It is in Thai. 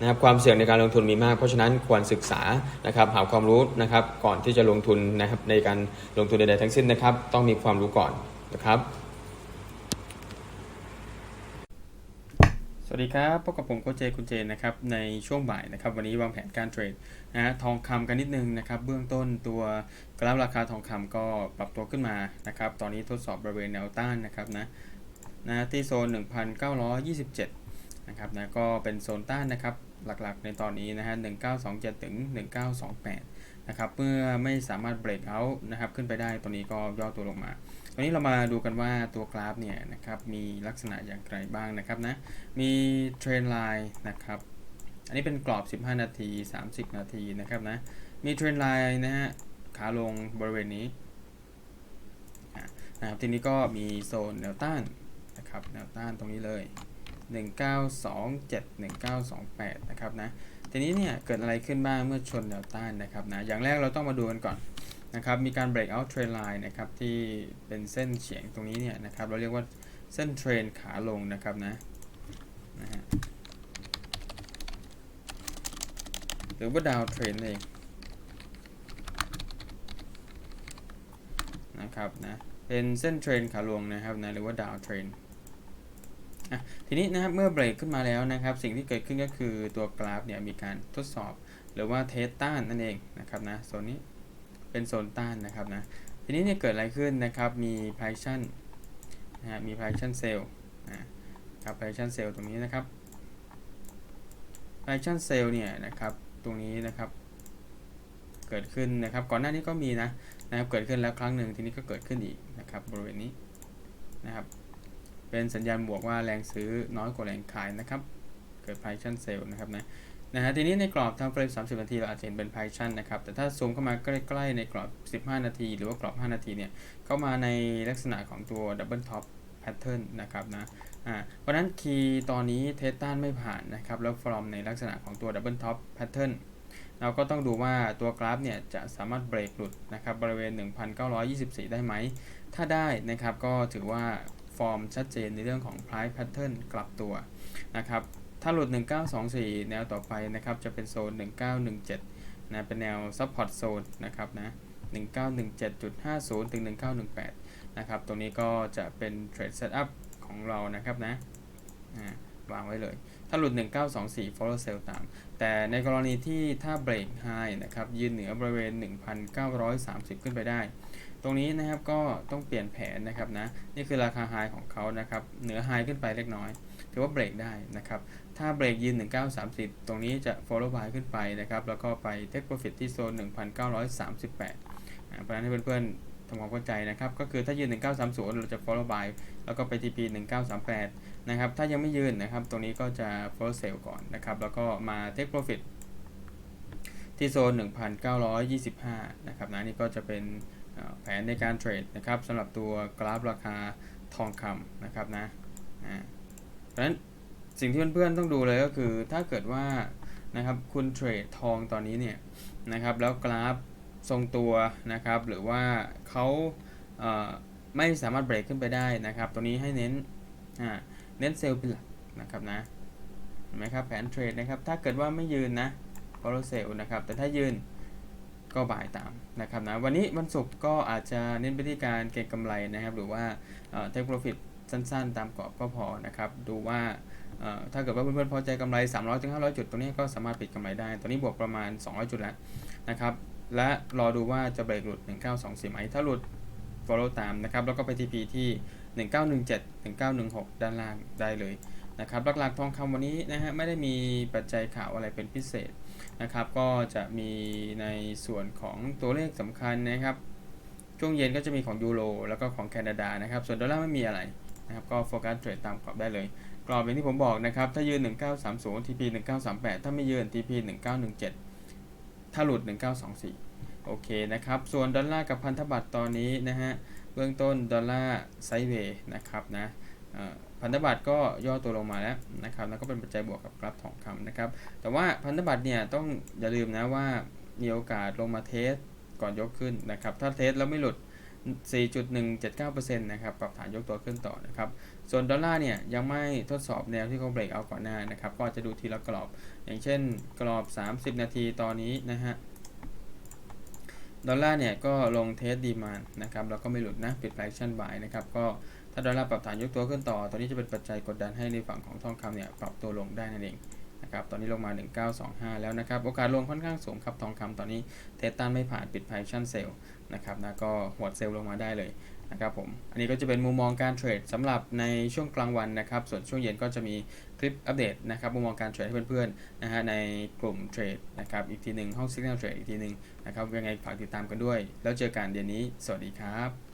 นะครับความเสี่ยงในการลงทุนมีมาก เพราะฉะนั้นควรศึกษานะครับหาความรู้นะครับก่อนที่จะลงทุนนะครับในการลงทุนใดๆทั้งสิ้นนะครับ ต้องมีความรู้ก่อนนะครับ สวัสดีครับพบกับผมโคเจคุณเจนนะครับในช่วงบ่ายนะครับ วันนี้วางแผนการเทรดนะฮะทองคำกันนิดนึงนะครับ เบื้องต้นตัวกราฟราคาทองคำก็ปรับตัวขึ้นมานะครับ ตอนนี้ทดสอบบริเวณแนวต้านนะครับนะนะที่โซน 1,927นะครับนะก็เป็นโซนต้านนะครับ หลักๆ ในตอนนี้นะฮะ 1927 ถึง 1928 นะครับ เมื่อไม่สามารถเบรกเอาท์นะครับ ขึ้นไปได้ ตัวนี้ก็ย่อตัวลงมา ตอนนี้เรามาดูกันว่าตัวกราฟเนี่ยนะครับ มีลักษณะอย่างไรบ้างนะครับนะ มีเทรนไลน์นะครับ อันนี้เป็นกรอบ 15 นาที 30 นาทีนะครับนะ มีเทรนไลน์นะฮะ ขาลงบริเวณนี้นะครับ ทีนี้ก็มีโซนแนวต้านนะครับ แนวต้านตรงนี้เลย 1927 1928 นะครับนะ ทีนี้เนี่ยเกิดอะไรขึ้นบ้างเมื่อชนแนวต้านนะครับนะ อย่างแรกเราต้องมาดูกันก่อนนะครับ มีการ break out trend line นะครับที่เป็นเส้นเฉียงตรงนี้เนี่ยนะครับ เราเรียกว่าเส้นเทรนขาลงนะครับนะนะฮะหรือว่าดาวเทรนเองนะครับนะ เป็นเส้นเทรนขาลงนะครับนะหรือว่าดาวเทรน ทีนี้นะครับเมื่อเบรกขึ้นมาแล้วนะครับ สิ่งที่เกิดขึ้นก็คือตัวกราฟเนี่ยมีการทดสอบ หรือว่าเทสต้านนั่นเองนะครับนะโซนนี้เป็นโซนต้านนะครับนะทีนี้เนี่ยเกิดอะไรขึ้นนะครับมี p a ชั่นนะฮะมี p a ชั่นเซลล์นะครับ p a ชั่นเซลล์ตรงนี้นะครับ p a ชั่นเซลล์เนี่ยนะครับตรงนี้นะครับ เกิดขึ้นนะครับ ก่อนหน้านี้ก็มีนะนะครับเกิดขึ้นแล้วครั้งหนึ่งทีนี้ก็เกิดขึ้นอีกนะครับบริเวณนี้นะครับ เป็นสัญญาณบวกว่าแรงซื้อน้อยกว่าแรงขายนะครับ เกิด p พ s ชั่นเซลล์นะครับนะนะฮะทีนี้ในกรอบทาเฟรม 30 นาที เราอาจจะเห็นเป็น p พ s ชั่นนะครับ แต่ถ้าซูมเข้ามาใกล้ๆในกรอบ 15 นาที หรือว่ากรอบ 5 นาทีเนี่ยเข้ามาในลักษณะของตัว Double Top Pattern นะครับนะอ่าเพราะฉะนั้นคีย์ตอนนี้เทสต้านไม่ผ่านนะครับ แล้วฟอร์มในลักษณะของตัว Double Top Pattern เราก็ต้องดูว่าตัวกราฟเนี่ยจะสามารถเบรกหลุดนะครับบริเวณ 1,924 ได้ไหม ถ้าได้นะครับก็ถือว่า ฟอร์มชัดเจนในเรื่องของ price pattern กลับตัวนะครับถ้าหลุด 1924 แนวต่อไปนะครับจะเป็นโซน 1917นะเป็นแนว support zone นะครับนะ1917.50 ถึง 1918 นะครับ ตรงนี้ก็จะเป็น trade setup ของเรานะครับนะวางไว้เลย ถ้าหลุด 1924 follow sell ตาม แต่ในกรณีที่ถ้า break high นะครับ ยืนเหนือบริเวณ 1,930 ขึ้นไปได้ รงนี้นะครับก็ต้องเปลี่ยนแผนนะครับนะนี่คือราคาไฮของเขานะครับเหนือไฮขึ้นไปเล็กน้อยถือว่าเบรกได้นะครับถ้าเบรกยืน 1930 ตรงนี้จะ follow by ขึ้นไปนะครับแล้วก็ไป take profit ที่โซน 1938เพราะฉะนั้นให้เพื่อนๆทำความเข้าใจนะครับก็คือถ้ายืน 1930 เราจะ follow by แล้วก็ไป TP 1938 นะครับถ้ายังไม่ยืนนะครับตรงนี้ก็จะ follow sell ก่อนนะครับแล้วก็มา take profit ที่โซน 1,925 นะครับนะนี่ก็จะเป็น แผนในการเทรดนะครับสำหรับตัวกราฟราคาทองคำนะครับนะเพราะฉะนั้นสิ่งที่เพื่อนๆต้องดูเลยก็คือถ้าเกิดว่านะครับคุณเทรดทองตอนนี้เนี่ยนะครับแล้วกราฟทรงตัวนะครับหรือว่าเขาไม่สามารถเบรกขึ้นไปได้นะครับ ตัวนี้ให้เน้นเน้นเซลล์เป็นหลักนะครับนะเห็นไหมครับแผนเทรดนะครับถ้าเกิดว่าไม่ยืนนะ follow sell นะครับแต่ถ้ายืน ก็บ่ายตามนะครับนะวันนี้วันศุกร์ก็อาจจะเน้นไปที่การเก็งกำไรนะครับ หรือว่าเทคโปรฟิตสั้นๆ ตามกรอบก็พอนะครับ ดูว่าถ้าเกิดว่าเพื่อนๆพอใจกำไร 300ถึง500จุดตรงนี้ก็สามารถปิดกำไรได้ ตอนนี้บวกประมาณ 200 จุดแล้วนะครับ และรอดูว่าจะเบรกหลุด 1924ไหมถ้าหลุด follow ตามนะครับ แล้วก็ไป TP ที่ 1917 1916 ด้านล่างได้เลย นะครับหลักๆทองคำวันนี้นะฮะไม่ได้มีปัจจัยข่าวอะไรเป็นพิเศษนะครับก็จะมีในส่วนของตัวเลขสำคัญนะครับช่วงเย็นก็จะมีของยูโรแล้วก็ของแคนาดานะครับส่วนดอลลาร์ไม่มีอะไรนะครับก็โฟกัสเทรดตามกรอบได้เลย กรอบอย่างที่ผมบอกนะครับถ้ายืน 1930 TP 1938 ถ้าไม่ยืน TP 1917 ถ้าหลุด 1924 โอเคนะครับส่วนดอลลาร์กับพันธบัตรตอนนี้นะฮะเบื้องต้นดอลลาร์ไซด์เวย์นะครับนะ พันธบัตรก็ย่อตัวลงมาแล้วนะครับแล้วก็เป็นปัจจัยบวกกับกราฟทองคำนะครับ แต่ว่าพันธบัตรเนี่ยต้องอย่าลืมนะว่ามีโอกาสลงมาเทสก่อนยกขึ้นนะครับ ถ้าเทสแล้วไม่หลุด 4.179%นะครับปรับฐานยกตัวขึ้นต่อนะครับ ส่วนดอลลาร์เนี่ยยังไม่ทดสอบแนวที่เขาเบรกเอาก่อนหน้านะครับ ก็จะดูทีละกรอบ อย่างเช่นกรอบ 30 นาทีตอนนี้นะฮะดอลลาร์เนี่ยก็ลงเทสดีมานนะครับแล้วก็ไม่หลุดนะปิดแฟชั่นบายนะครับก็ ถ้าดอลลาร์ปรับฐานยกตัวขึ้นต่อตอนนี้จะเป็นปัจจัยกดดันให้ในฝั่งของทองคำเนี่ยปรับตัวลงได้นั่นเองนะครับ ตอนนี้ลงมา 1925 แล้วนะครับ โอกาสลงค่อนข้างสูงครับ ทองคำตอนนี้เทสตันไม่ผ่านปิดแฟชั่นเซลนะครับนะก็หวดเซลลงมาได้เลยนะครับผม อันนี้ก็จะเป็นมุมมองการเทรดสำหรับในช่วงกลางวันนะครับ ส่วนช่วงเย็นก็จะมีคลิปอัปเดตนะครับ มุมมองการเทรดให้เพื่อนๆนะฮะในกลุ่มเทรดนะครับ อีกทีหนึ่งห้อง Signal Trade อีกทีหนึ่งนะครับ ยังไงฝากติดตามกันด้วย แล้วเจอกันเดือนนี้ สวัสดีครับ